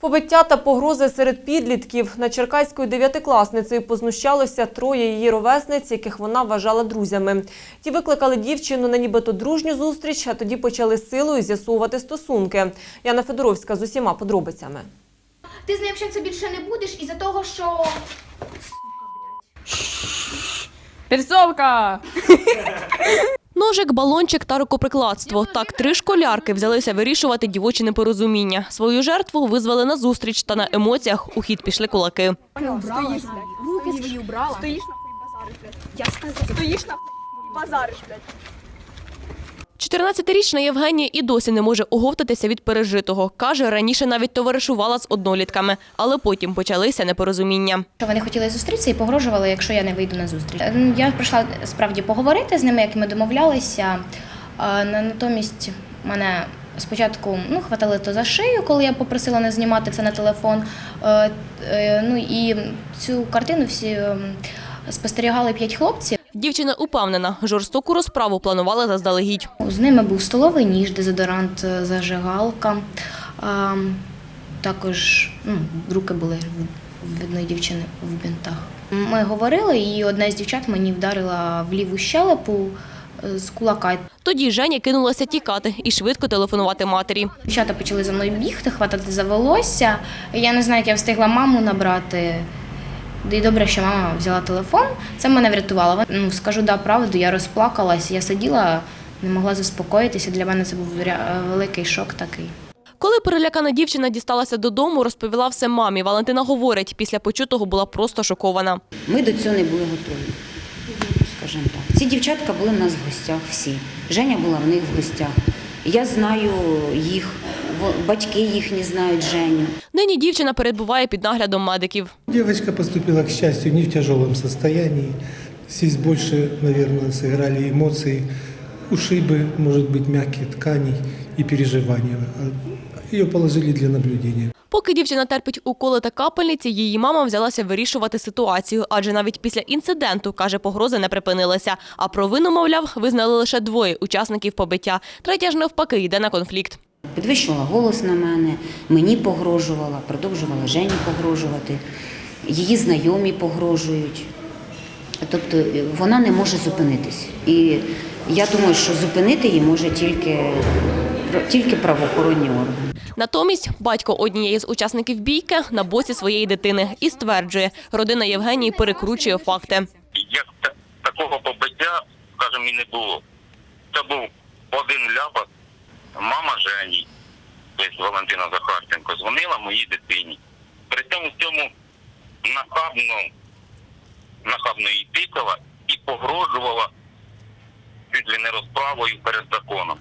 Побиття та погрози серед підлітків. На Черкаською дев'ятикласницею познущалося троє її ровесниць, яких вона вважала друзями. Ті викликали дівчину на нібито дружню зустріч, а тоді почали силою з'ясовувати стосунки. Яна Федоровська з усіма подробицями. Ти з нею общатися більше не будеш із-за того, що. Перцовка! Ножик, балончик та рукоприкладство. Так три школярки взялися вирішувати дівочі непорозуміння. Свою жертву визвали на зустріч та на емоціях у хід пішли кулаки. Стоїш, на Руки свої. Стоїш нахуй базариш, блядь. Я сказала. Стоїш на базариш, блядь. 14-річна Євгенія і досі не може оговтатися від пережитого. Каже, раніше навіть товаришувала з однолітками, але потім почалися непорозуміння. Вони хотіли зустрітися і погрожували, якщо я не вийду на зустріч. Е, Я прийшла справді поговорити з ними, як ми домовлялися. Натомість мене спочатку ну, хватали то за шию, коли я попросила не знімати це на телефон. Е, е, Ну і цю картину всі ем, спостерігали п'ять хлопців. Дівчина упевнена, жорстоку розправу планували заздалегідь. З ними був столовий ніж, дезодорант, е, зажигалка. А, також ну, руки були в одної дівчини в бінтах. Ми говорили, і одна з дівчат мені вдарила в ліву щелепу е, з кулака. Тоді Женя кинулася тікати і швидко телефонувати матері. Дівчата почали за мною бігти, хватати за волосся. Я не знаю, як я встигла маму набрати. І добре, що мама взяла телефон. Це мене врятувало. Ну, скажу да, правду, я розплакалась, я сиділа, не могла заспокоїтися. Для мене це був великий шок такий. Коли перелякана дівчина дісталася додому, розповіла все мамі. Валентина говорить, після почутого була просто шокована. Ми до цього не були готові, скажімо так. Ці дівчатка були в нас в гостях всі. Женя була в них в гостях. Я знаю їх, батьки їхні знають Женю. Нині дівчина перебуває під наглядом медиків. Девочка поступила, к счастью, не в тяжелом состоянии. Здесь больше, наверное, сыграли эмоции, ушибы, может быть, мягких тканей и переживания. Ее положили для наблюдения. Поки дівчина терпить уколи та капельниці, її мама взялася вирішувати ситуацію, адже навіть після інциденту, каже, погрози не припинилися. А провину, мовляв, визнали лише двоє учасників побиття. Третя ж навпаки йде на конфлікт. Підвищувала голос на мене, мені погрожувала, продовжувала Жені погрожувати, її знайомі погрожують. Тобто е, вона не може зупинитись. І я думаю, що зупинити її може тільки, тільки правоохоронні органи. Натомість батько однієї з учасників бійки на боці своєї дитини і стверджує, родина Євгенії перекручує факти. як такого побиття, скажімо, і не було. Це був. Жені, тобто Валентина Захарченко, дзвонила моїй дитині. При цьому цьому нахабно, нахабно її тикала і погрожувала чуть ли не розправою перед законом.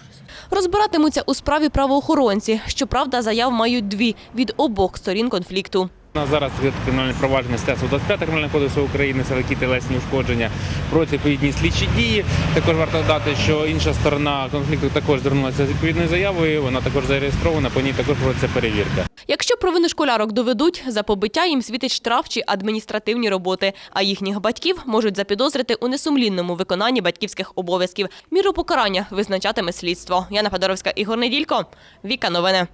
Розбиратимуться у справі правоохоронці. Щоправда, заяв мають дві від обох сторін конфлікту. У нас зараз кримінальне провадження стаття 25 Кримінального кодексу України, це які телесні ушкодження про відповідні слідчі дії. Також варто додати, що інша сторона конфлікту також звернулася з відповідною заявою. Вона також зареєстрована, по ній також проводиться перевірка. Якщо провини школярок доведуть, за побиття їм світить штраф чи адміністративні роботи, а їхніх батьків можуть запідозрити у несумлінному виконанні батьківських обов'язків. Міру покарання визначатиме слідство. Яна Федоровська, Ігор Неділько, Віка Новини.